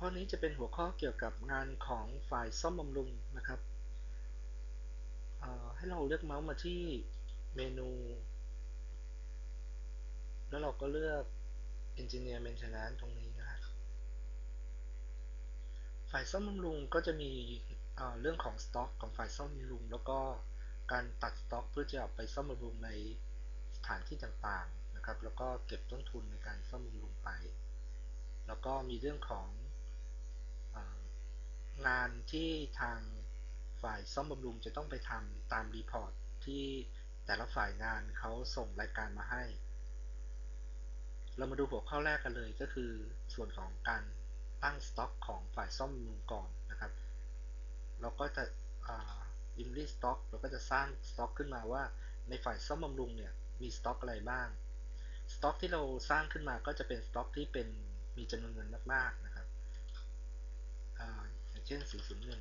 ข้อนี้จะเป็นหัวข้อเกี่ยวกับงานของฝ่ายซ่อมบำรุงนะครับให้เราเลือกเมาส์มาที่เมนู แล้วเราก็เลือก Engineer Maintenance ตรงนี้นะครับฝ่ายซ่อมบำรุงก็จะมีเรื่องของสต็อกของฝ่ายซ่อมบำรุง แล้วก็การตัดสต็อกเพื่อจะเอาไปซ่อมบำรุงในสถานที่ต่างๆนะครับ แล้วก็เก็บต้นทุนในการซ่อมบำรุงไป แล้วก็มีเรื่องของ งานที่ทางฝ่ายซ่อมบำรุงจะต้องไปทำตามรีพอร์ตที่แต่ละฝ่ายงานเขาส่งรายการมาให้ เรามาดูหัวข้อแรกกันเลยก็คือส่วนของการตั้งสต็อกของฝ่ายซ่อมบำรุงก่อนนะครับ เราก็จะอินรีสต็อกเราก็จะสร้างสต็อกขึ้นมาว่าในฝ่ายซ่อมบำรุงเนี่ยมีสต็อกอะไรบ้างสต็อกที่เราสร้างขึ้นมาก็จะเป็นสต็อกที่เป็นมีจำนวนเงินมากๆ นะครับอาอย่างเช่น401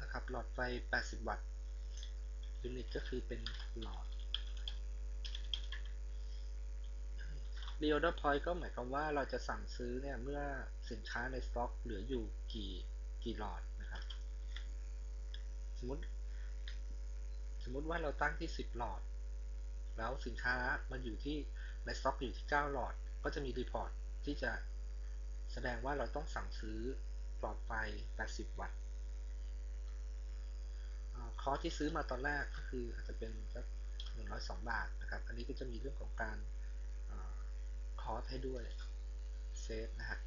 นะครับหลอดไฟ 80 วัตต์ยูนิตก็คือเป็นหลอด Reorder Point ก็หมายความว่าเราจะสั่งซื้อเนี่ยเมื่อสินค้าในสต็อกเหลืออยู่กี่กี่หลอดนะครับ สมมติ สมมติว่าเราตั้งที่ 10 หลอด แล้วสินค้ามันอยู่ที่ในสต็อกอยู่ที่ 9 หลอด ก็จะมีรีพอร์ตที่จะแสดงว่าเราต้องสั่งซื้อหลอดไฟ 80 วัตต์คอร์สที่ซื้อมาตอนแรกก็คืออาจจะเป็นสัก102 บาทนะครับ อันนี้ก็จะมีเรื่องของการคอร์สให้ด้วยเซฟนะฮะ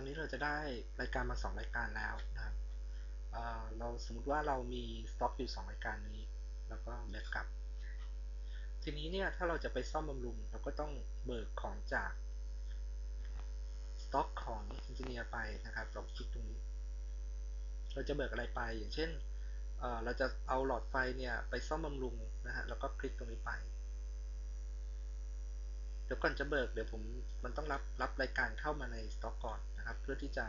อนนี้เราจะได้รายการมา 2 รายการแล้วนะครับเเราสมมติว่าเรามีสต็อกอยู่ 2 รายการนี้ แล้วก็แบ็กกลับ ทีนี้เนี่ยถ้าเราจะไปซ่อมบำรุงเราก็ต้องเบิกของจากสต็อกของอินจิเนียร์ไปนะครับเราคลิกตรงนี้ เราจะเบิกอะไรไป อย่างเช่นเเราจะเอาหลอดไฟเนี่ยไปซ่อมบำรุงนะฮะแล้วก็คลิกตรงนี้ไป ดี๋ยวก่อนจะเบิกเดี๋ยวผมมันต้องรับรับรายการเข้ามาในสต็อกก่อนนะครับ เพื่อที่จะ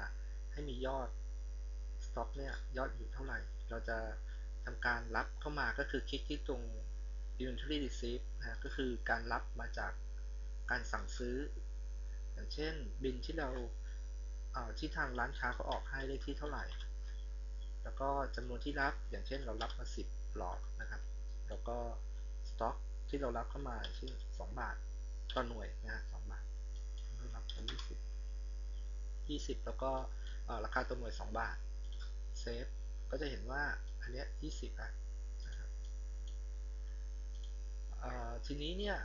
ให้มียอดสต็อกเนี่ยยอดอยู่เท่าไหร่ เราจะทำการรับเข้ามาก็คือคลิกที่ตรง inventory receipt นะก็คือการรับมาจากการสั่งซื้อ อย่างเช่นบินที่เราที่ทางร้านค้าเขาออกให้ได้ที่เท่าไหร่ แล้วก็จำนวนที่รับอย่างเช่นเรารับมา 10หลอดนะครับ แล้วก็สต็อกที่เรารับเข้ามาเช่น2บาท ต่อหน่วยนะฮะ2บาทเรารับเป็น20 20แล้วก็ราคาตัวหน่วย2บาทเซฟก็จะเห็นว่าอันเนี้ย20อะนะครับทีนี้เนี่ย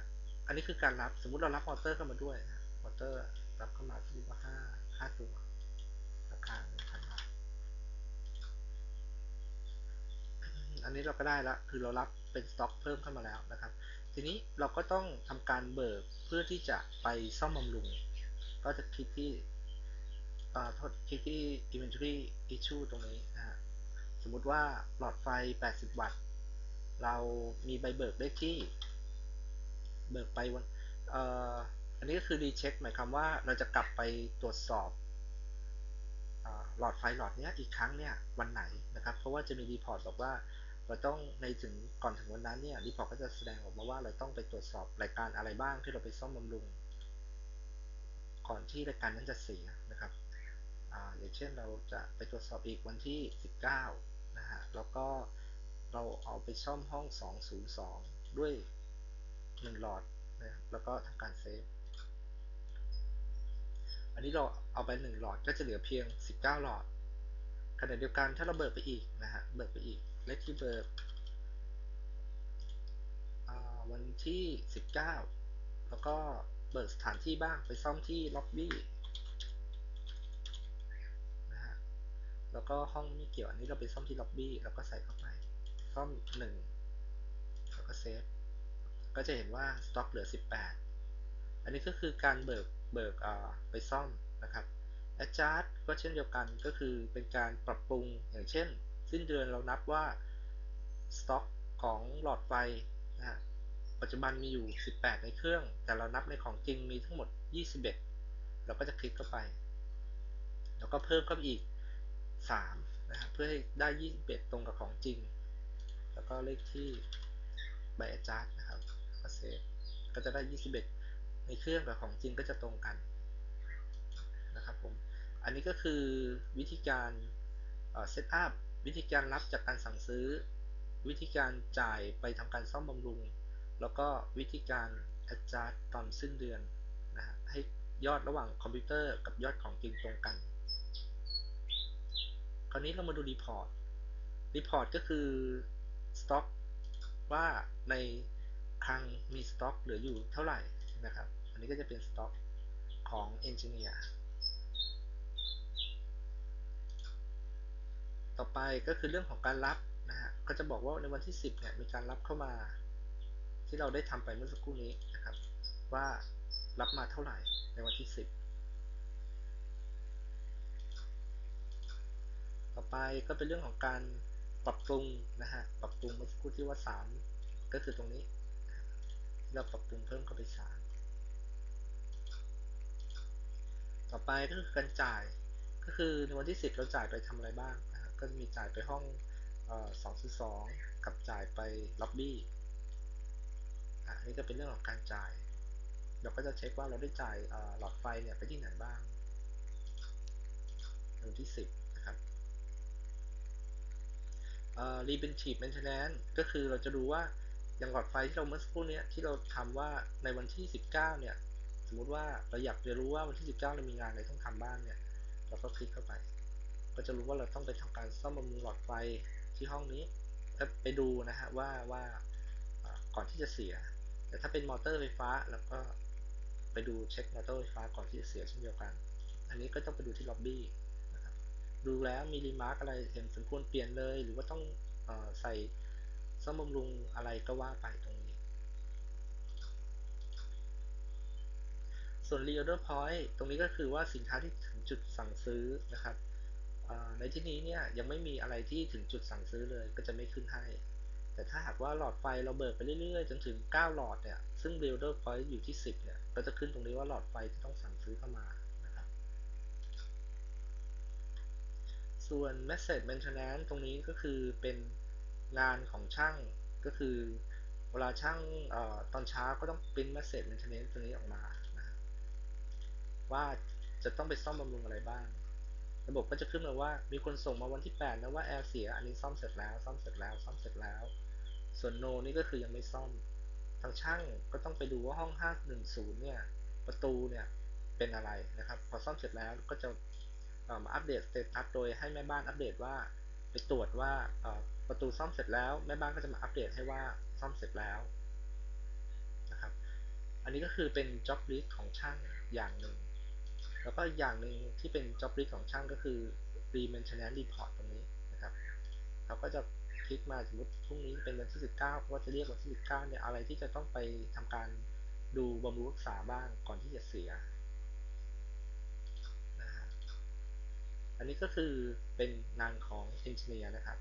อันนี้คือการรับ สมมุติเรารับมอเตอร์เข้ามาด้วยนะมอเตอร์รับเข้ามาที่ว่า5 5ตัว ราคา1,000บาท อันนี้เราก็ได้แล้วคือเรารับเป็นสต็อกเพิ่มเข้ามาแล้วนะครับ ทีนี้เราก็ต้องทำการเบิกเพื่อที่จะไปซ่อมบำรุง ก็จะคลิกที่ทดคลิกที่ inventory issue ตรงนี้นะฮะสมมุติว่าหลอดไฟ 80 วัตต์ เรามีใบเบิกเลขที่ เบิกไปวันอันนี้ก็คือรีเช็คหมายความว่าเราจะกลับไปตรวจสอบหลอดไฟหลอดนี้อีกครั้งเนี่ยวันไหนนะครับ เพราะว่าจะมีรีพอร์ตบอกว่า เราต้องในถึงก่อนถึงวันนั้นเนี่ยรีพอร์ตก็จะแสดงออกมาว่าเราต้องไปตรวจสอบรายการอะไรบ้างที่เราไปซ่อมบำรุง ก่อนที่รายการนั้นจะเสียนะครับออย่างเช่นเราจะไปตรวจสอบอีกวันที่ 19 นะฮะแล้วก็เราเอาไปซ่อมห้อง 202 ด้วย 1 หลอดนะแล้วก็ทำการเซฟอันนี้เราเอาไป 1 หลอดก็จะเหลือเพียง 19 หลอดขณะเดียวกันถ้าเราเบิกไปอีกนะฮะเบิกไปอีก เลที่เบิร์กวันที่ 19 แล้วก็เบิกสถานที่บ้างไปซ่อมที่ล็อบบี้นะฮะแล้วก็ห้องไม่เกี่ยวอันนี้เราไปซ่อมที่ล็อบบี้แล้วก็ใส่เข้าไปซ่อมหนึ่งแล้วก็เซฟก็จะเห็นว่าสต็อกเหลือ 18 อันนี้ก็คือการเบิกเบิกไปซ่อมนะครับ adjust ก็เช่นเดียวกันก็คือเป็นการปรับปรุงอย่างเช่น สิ้นเดือนเรานับว่าสต็อกของหลอดไฟนะฮะปัจจุบันมีอยู่ 18 ในเครื่อง แต่เรานับในของจริงมีทั้งหมด 21 เราก็จะคลิกเข้าไป แล้วก็เพิ่มเข้าไปอีก 3 นะฮะเพื่อให้ได้ 21 ตรงกับของจริง แล้วก็เลขที่ใบ adjust นะครับก็เซฟก็จะได้ 21 ในเครื่องกับของจริงก็จะตรงกันนะครับผม อันนี้ก็คือวิธีการเซตอัพ วิธีการรับจากการสั่งซื้อ วิธีการจ่ายไปทำการซ่อมบำรุง แล้วก็วิธีการ adjust ตอนสิ้นเดือนนะฮะให้ยอดระหว่างคอมพิวเตอร์กับยอดของจริงตรงกัน คราวนี้เรามาดูรีพอร์ตรีพอร์ตก็คือสต็อกว่าในคลังมีสต็อกเหลืออยู่เท่าไหร่นะครับ อันนี้ก็จะเป็นสต็อกของเอนจิเนียร์ ต่อไปก็คือเรื่องของการรับนะฮะก็จะบอกว่าในวันที่ 10เนี่ยมีการรับเข้ามา ที่เราได้ทำไปเมื่อสักครู่นี้นะครับ ว่ารับมาเท่าไหร่ในวันที่ 10 ต่อไปก็เป็นเรื่องของการปรับปรุงนะฮะปรับปรุงเมื่อสักครู่ที่ว่า 3 ก็คือตรงนี้ เราปรับปรุงเพิ่มเข้าไป3ต่อไปก็คือการจ่ายก็คือในวันที่ 10 เราจ่ายไปทำอะไรบ้าง ก็จะมีจ่ายไปห้อง202กับจ่ายไปล็อบบี้อันนี้ก็เป็นเรื่องของการจ่าย เราก็จะเช็คว่าเราได้จ่ายหลอดไฟเนี่ยไปที่ไหนบ้างวันที่ 10 นะครับ Preventive Maintenance ก็คือเราจะดูว่าอย่างหลอดไฟที่เราเมื่อสักครู่นี้ที่เราทำว่าในวันที่ 19 เนี่ย สมมุติว่าเราอยากจะรู้ว่าวันที่ 19 เรามีงานอะไรต้องทำบ้างเนี่ย เราก็คลิกเข้าไป ก็จะรู้ว่าเราต้องไปทำการซ่อมบำรุงหลอดไฟที่ห้องนี้ไปดูนะฮะว่าว่าก่อนที่จะเสีย แต่ถ้าเป็นมอเตอร์ไฟฟ้าเราก็ไปดูเช็คมอเตอร์ไฟฟ้าก่อนที่จะเสียเช่นเดียวกัน อันนี้ก็ต้องไปดูที่ล็อบบี้นะครับดูแล้วมีรีมาร์กอะไรเห็นสมควรเปลี่ยนเลย หรือว่าต้องอใส่ซ่อมบำรุงอะไรก็ว่าไปตรงนี้ ส่วน reorder point ตรงนี้ก็คือว่าสินค้าที่ถึงจุดสั่งซื้อนะครับ ในที่นี้เนี่ยยังไม่มีอะไรที่ถึงจุดสั่งซื้อเลย ก็จะไม่ขึ้นให้ แต่ถ้าหากว่าหลอดไฟเราเบิกไปเรื่อยๆ จนถึง 9 หลอดเนี่ย ซึ่ง builder point อยู่ที่ 10 เนี่ย ก็จะขึ้นตรงนี้ว่าหลอดไฟที่ต้องสั่งซื้อเข้ามานะครับส่วน message maintenance ตรงนี้ก็คือเป็นงานของช่างก็คือเวลาช่างออตอนเช้าก็ต้องปริ้น message maintenance ตัวนี้ออกมานะว่าจะต้องไปซ่อมบำรุงอะไรบ้าง ระบบก็จะขึ้นมาว่ามีคนส่งมาวันที่8นะว่าแอร์เสีย อันนี้ซ่อมเสร็จแล้ว ซ่อมเสร็จแล้ว ซ่อมเสร็จแล้ว ส่วนโนนี่ก็คือยังไม่ซ่อม ทางช่างก็ต้องไปดูว่าห้อง 510 เนี่ย ประตูเนี่ยเป็นอะไรนะครับ พอซ่อมเสร็จแล้วก็จะมาอัปเดตสเตตัสโดยให้แม่บ้านอัปเดตว่าไปตรวจว่าประตูซ่อมเสร็จแล้ว แม่บ้านก็จะมาอัปเดตให้ว่าซ่อมเสร็จแล้วนะครับ อันนี้ก็คือเป็น job list ของช่างอย่างหนึ่ง แล้วก็อย่างหนึ่งที่เป็น job list ของช่างก็คือ re-maintenance report ตรงนี้นะครับ เราก็จะคลิกมาสมมติพรุ่งนี้เป็นวันที่ 19เพราะว่าจะเรียกวันที่ 19เนี่ยอะไรที่จะต้องไปทำการดูบำรุงรักษาบ้างก่อนที่จะเสียนะฮะอันนี้ก็คือเป็นงานของ engineer นะครับ